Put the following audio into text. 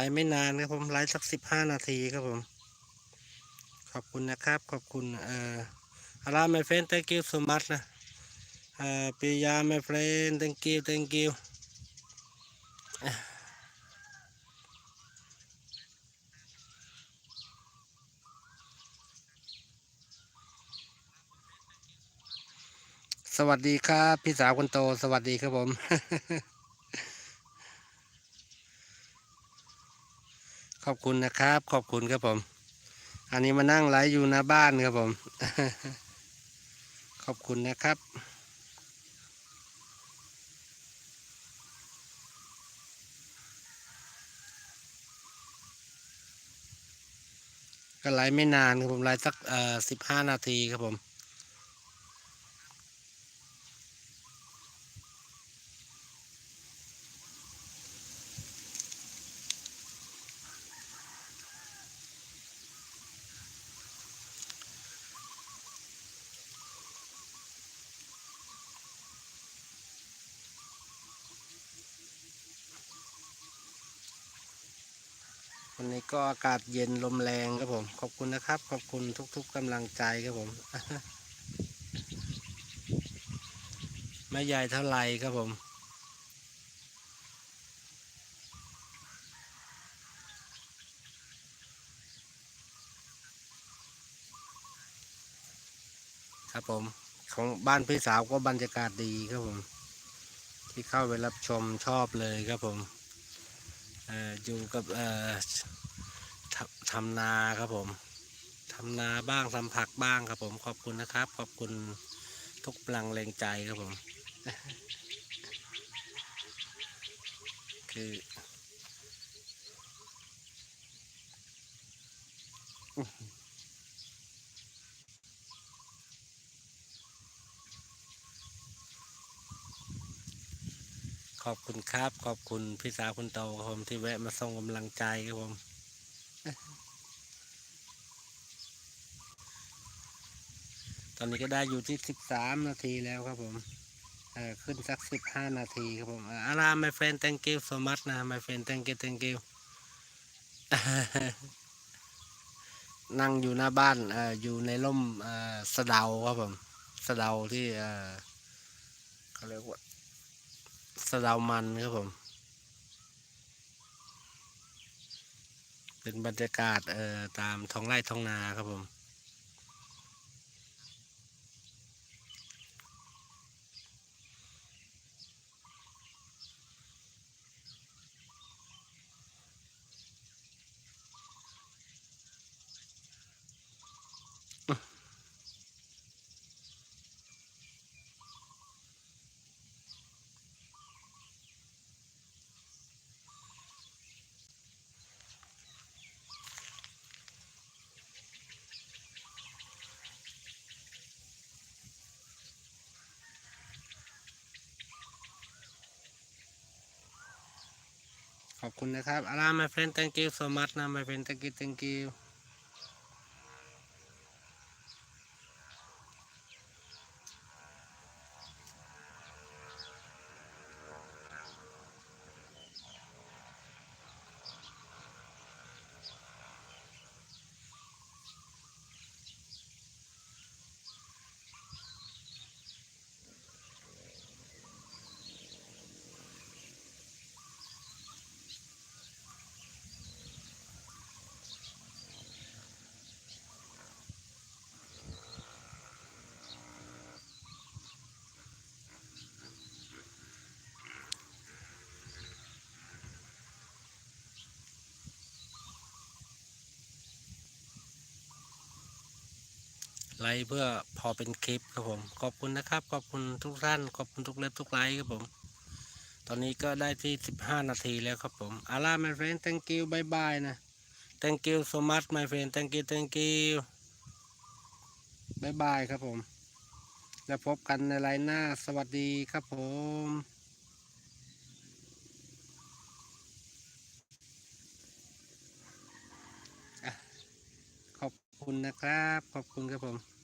ไลฟ์ไม่นานครับผมไลฟ์สักสิบห้านาทีครับผม ขอบคุณนะครับ ขอบคุณเอ่ออารา my friend thank you so much นะเอ่อปิยา my friend thank you thank you สวัสดีครับ พี่สาวคนโต สวัสดีครับผม ขอบคุณนะครับ ขอบคุณครับผม อันนี้มานั่งไลฟ์อยู่หน้าบ้านครับผม ขอบคุณนะครับก็ไลฟ์ไม่นานครับผมไลฟ์สักเอ่อสิบห้านาทีครับผม วันนี้ก็อากาศเย็นลมแรงครับผม ขอบคุณนะครับ ขอบคุณทุกๆกำลังใจครับผมไม่ใหญ่เท่าไหรครับผมครับผมของบ้านพี่สาวก็บรรยากาศดีครับผม ที่เข้าไปรับชมชอบเลยครับผม อยู่กับทำนาครับผมทำนาบ้างทำผักบ้างครับผมขอบคุณนะครับ ขอบคุณทุกพลังแรงใจครับผม คือข อบคุณครับ ขอบคุณพี่สาวคุณโตครับผมที่แวะมาส่งกำลังใจครับผมตอนนี้ก็ได้อยู่ที่สิบสามนาทีแล้วครับผมเออขึ้นสักสิบห้านาทีครับผมอารา my friend thank you so much นะ my friend thank you thank you นั่งอยู่หน้าบ้านเอออยู่ในร่มเออสะเดาครับผมสะเดาที่เออเขาเรียกว่า สะดามันครับผม เป็นบรรยากาศเอ่อตามท้องไร่ท้องนาครับผม ขอบคุณนะครับอารามาเฟรนด์ thank you so much นะมาเฟรนด์ thank you thank you ไลค์เพื่อพอเป็นคลิปครับผม ขอบคุณนะครับ ขอบคุณทุกท่าน ขอบคุณทุกเล็บทุกไลค์ครับผม ตอนนี้ก็ได้ที่ 15 นาทีแล้วครับผมอารา my friend thank you bye bye นะ thank you so much my friend thank you thank you bye bye ครับผม แล้วพบกันในไลน์หน้า สวัสดีครับผม ขอบ คุณนะครับ ขอบคุณครับผม